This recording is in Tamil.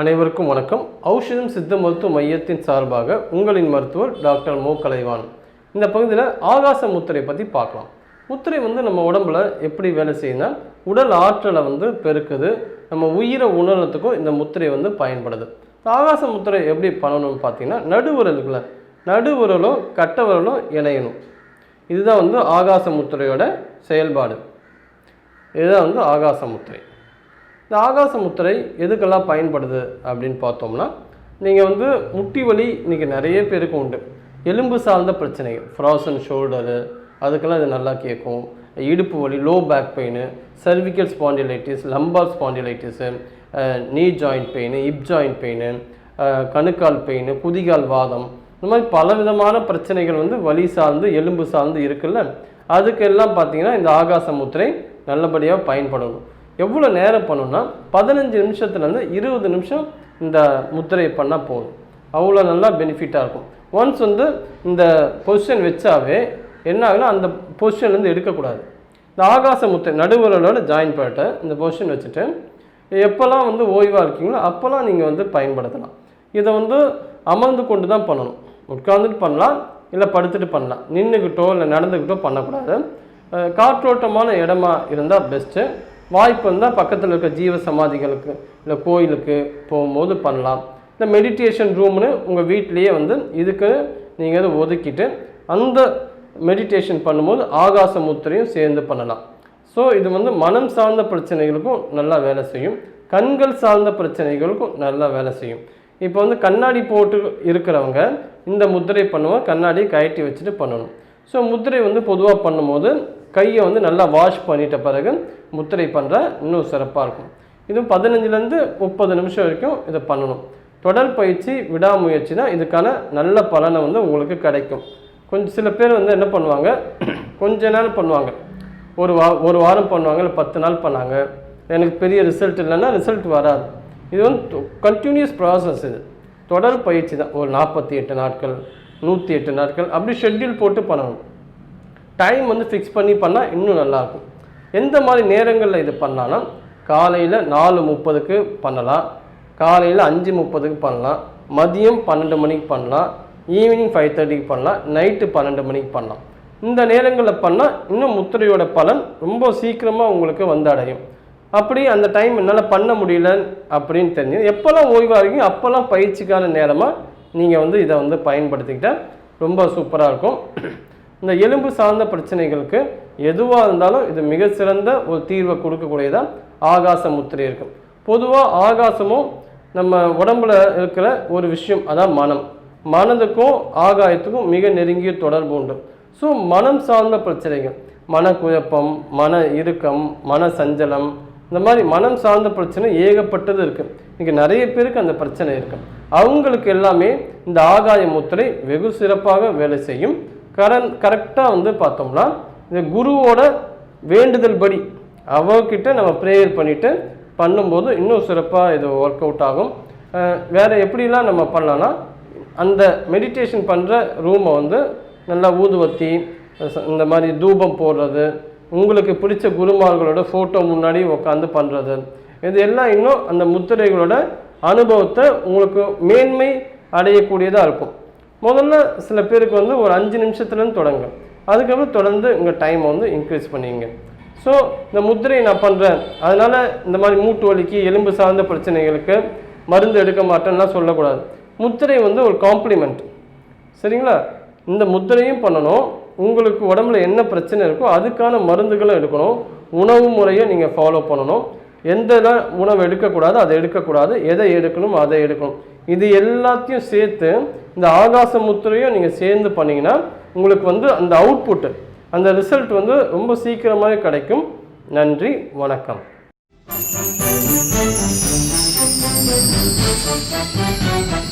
அனைவருக்கும் வணக்கம். ஔஷதம் சித்த மருத்துவ மையத்தின் சார்பாக உங்களின் மருத்துவர் டாக்டர் மோ. கலைவான் இந்த பகுதியில் ஆகாச முத்திரை பற்றி பார்க்கலாம். முத்திரை வந்து நம்ம உடம்புல எப்படி வேலை செய்யுதுன்னா உடல் ஆற்றலை வந்து பெருக்குது. நம்ம உயிரை உணர்றதுக்கும் இந்த முத்திரை வந்து பயன்படுது. ஆகாச முத்திரை எப்படி பண்ணணும்னு பார்த்தீங்கன்னா நடுவிரலுக்குள்ள நடுவுரலும் கட்டவரலும் இணையணும். இதுதான் வந்து ஆகாச முத்திரையோட செயல்பாடு. இதுதான் வந்து ஆகாச முத்திரை. இந்த ஆகாச முத்திரை எதுக்கெல்லாம் பயன்படுது அப்படின்னு பார்த்தோம்னா நீங்கள் வந்து முட்டி வலி இன்றைக்கி நிறைய பேருக்கு உண்டு. எலும்பு சார்ந்த பிரச்சனைகள் ஃப்ராசன் ஷோல்டரு அதுக்கெல்லாம் இது நல்லா கேட்கும். இடுப்பு வலி low back pain cervical spondylitis lumbar spondylitis knee joint pain hip joint pain கணுக்கால் பெயின் குதிகால் வாதம். இந்த மாதிரி பல விதமான பிரச்சனைகள் வந்து வலி சார்ந்து எலும்பு சார்ந்து இருக்குல்ல அதுக்கெல்லாம் பார்த்தீங்கன்னா இந்த ஆகாச முத்திரை நல்லபடியாக பயன்படணும் எவ்வளோ நேரம் பண்ணணும்னா பதினஞ்சு நிமிஷத்துலேருந்து இருபது நிமிஷம் இந்த முத்திரை பண்ணால் போதும். அவ்வளோ நல்லா பெனிஃபிட்டாக இருக்கும். ஒன்ஸ் வந்து இந்த பொசிஷன் வச்சாவே என்ன ஆகுனா அந்த பொசிஷன்லேருந்து எடுக்கக்கூடாது. இந்த ஆகாச முத்திரை நடுவுரலோட ஜாயின் பண்ணிட்டு இந்த பொசிஷன் வச்சுட்டு எப்போல்லாம் வந்து ஓய்வாக இருக்கீங்களோ அப்போல்லாம் நீங்கள் வந்து பயன்படுத்தலாம். இதை வந்து அமர்ந்து கொண்டு தான் பண்ணணும். உட்கார்ந்துட்டு பண்ணலாம் இல்லை படுத்துட்டு பண்ணலாம். நின்றுக்கிட்டோ இல்லை நடந்துக்கிட்டோ பண்ணக்கூடாது. காற்றோட்டமான இடமா இருந்தால் பெஸ்ட்டு வாய்ப்பு இருந்தால் பக்கத்தில் இருக்க ஜீவ சமாதிகளுக்கு இல்லை கோயிலுக்கு போகும்போது பண்ணலாம். இந்த மெடிடேஷன் ரூம்னு உங்கள் வீட்டிலேயே வந்து இதுக்கு நீங்கள் ஒதுக்கிட்டு அந்த மெடிடேஷன் பண்ணும்போது ஆகாச முத்திரையும் சேர்ந்து பண்ணலாம். ஸோ இது வந்து மனம் சார்ந்த பிரச்சனைகளுக்கும் நல்லா வேலை செய்யும். கண்கள் சார்ந்த பிரச்சனைகளுக்கும் நல்லா வேலை செய்யும். இப்போ வந்து கண்ணாடி போட்டு இருக்கிறவங்க இந்த முத்திரை பண்ணுவோம் கண்ணாடி கழட்டி வச்சுட்டு பண்ணணும். ஸோ முத்திரை வந்து பொதுவாக பண்ணும்போது கையை வந்து நல்லா வாஷ் பண்ணிட்ட பிறகு முத்திரை பண்ணுற இன்னும் சிறப்பாக இருக்கும். இதுவும் பதினஞ்சுலேருந்து முப்பது நிமிஷம் வரைக்கும் இதை பண்ணணும். தொடர் பயிற்சி விடாமுயற்சி தான் இதுக்கான நல்ல பலனை வந்து உங்களுக்கு கிடைக்கும். கொஞ்சம் சில பேர் வந்து என்ன பண்ணுவாங்க கொஞ்ச நேரம் பண்ணுவாங்க. ஒரு வா ஒரு வாரம் பண்ணுவாங்க இல்லை பத்து நாள் பண்ணாங்க. எனக்கு பெரிய ரிசல்ட் இல்லைன்னா ரிசல்ட் வராது. இது வந்து கண்டினியூஸ் ப்ராசஸ் இது. தொடர் பயிற்சி தான். ஒரு நாற்பத்தி எட்டு நாட்கள் நூற்றி எட்டு நாட்கள். அப்படி ஷெட்யூல் போட்டு பண்ணணும். டைம் வந்து ஃபிக்ஸ் பண்ணி பண்ணால் இன்னும் நல்லாயிருக்கும் எந்த மாதிரி நேரங்களில் இது பண்ணலான்னா காலையில் நாலு முப்பதுக்கு பண்ணலாம். காலையில் அஞ்சு முப்பதுக்கு பண்ணலாம். மதியம் பன்னெண்டு மணிக்கு பண்ணலாம். ஈவினிங் ஃபைவ் தேர்ட்டிக்கு பண்ணலாம். நைட்டு பன்னெண்டு மணிக்கு பண்ணலாம். இந்த நேரங்களில் பண்ணால் இன்னும் முத்திரையோட பலன் ரொம்ப சீக்கிரமாக உங்களுக்கு வந்து அடையும். அப்படி அந்த டைம் என்னால் பண்ண முடியல அப்படின்னு தெரிஞ்சு எப்போல்லாம் ஓய்வாக இருக்கீங்க அப்போல்லாம் பயிற்சிக்கான நேரமாக நீங்கள் வந்து இதை வந்து பயன்படுத்திக்கிட்டால் ரொம்ப சூப்பராக இருக்கும். இந்த எலும்பு சார்ந்த பிரச்சனைகளுக்கு எதுவாக இருந்தாலும் இது மிக சிறந்த ஒரு தீர்வை கொடுக்கக்கூடியதான் ஆகாச முத்திரை இருக்கும். பொதுவாக ஆகாசமும் நம்ம உடம்புல இருக்கிற ஒரு விஷயம் அதான் மனம். மனதுக்கும் ஆகாயத்துக்கும் மிக நெருங்கிய தொடர்பு உண்டு. ஸோ மனம் சார்ந்த பிரச்சனைகள் மனக்குழப்பம் மன இறுக்கம் மன சஞ்சலம் இந்த மாதிரி மனம் சார்ந்த பிரச்சனை ஏகப்பட்டது இருக்குது இன்றைக்கி நிறைய பேருக்கு அந்த பிரச்சனை இருக்குது அவங்களுக்கு எல்லாமே இந்த ஆகாய முத்திரை வெகு சிறப்பாக வேலை செய்யும். கரண் கரெக்டாக வந்து பார்த்தோம்னா இந்த குருவோட வேண்டுதல் படி அவர்கிட்ட நம்ம ப்ரேயர் பண்ணிவிட்டு பண்ணும்போது இன்னும் சிறப்பாக இது ஒர்க் அவுட் ஆகும். வேறு எப்படிலாம் நம்ம பண்ணலான்னா அந்த மெடிடேஷன் பண்ணுற ரூமை வந்து நல்லா ஊதுவத்தி இந்த மாதிரி தூபம் போடுறது உங்களுக்கு பிடிச்ச குருமார்களோட ஃபோட்டோ முன்னாடி உட்காந்து பண்ணுறது இது எல்லாம் இன்னும் அந்த முத்திரைகளோட அனுபவத்தை உங்களுக்கு மேன்மை அடையக்கூடியதாக இருக்கும். முதல்ல சில பேருக்கு வந்து ஒரு அஞ்சு நிமிஷத்துலேருந்து தொடங்க. அதுக்கப்புறம் தொடர்ந்து உங்கள் டைமை வந்து இன்க்ரீஸ் பண்ணிங்க. ஸோ இந்த முத்திரையை நான் பண்ணுறேன் அதனால் இந்த மாதிரி மூட்டு வலிக்கு எலும்பு சார்ந்த பிரச்சனைகளுக்கு மருந்து எடுக்க மாட்டேன்னா சொல்லக்கூடாது. முத்திரை வந்து ஒரு காம்ப்ளிமெண்ட் சரிங்களா? இந்த முத்திரையும் பண்ணணும். உங்களுக்கு உடம்புல என்ன பிரச்சனை இருக்கோ அதுக்கான மருந்துகளும் எடுக்கணும். உணவு முறையை நீங்கள் ஃபாலோ பண்ணணும். எந்த உணவு எடுக்கக்கூடாது அதை எடுக்கக்கூடாது. எதை எடுக்கணும் அதை எடுக்கணும். இது எல்லாத்தையும் சேர்த்து இந்த ஆகாச முத்திரையும் நீங்கள் சேர்ந்து பண்ணிங்கன்னா உங்களுக்கு வந்து அந்த அவுட்புட்டு அந்த ரிசல்ட் வந்து ரொம்ப சீக்கிரமாக கிடைக்கும். நன்றி வணக்கம். Thank you.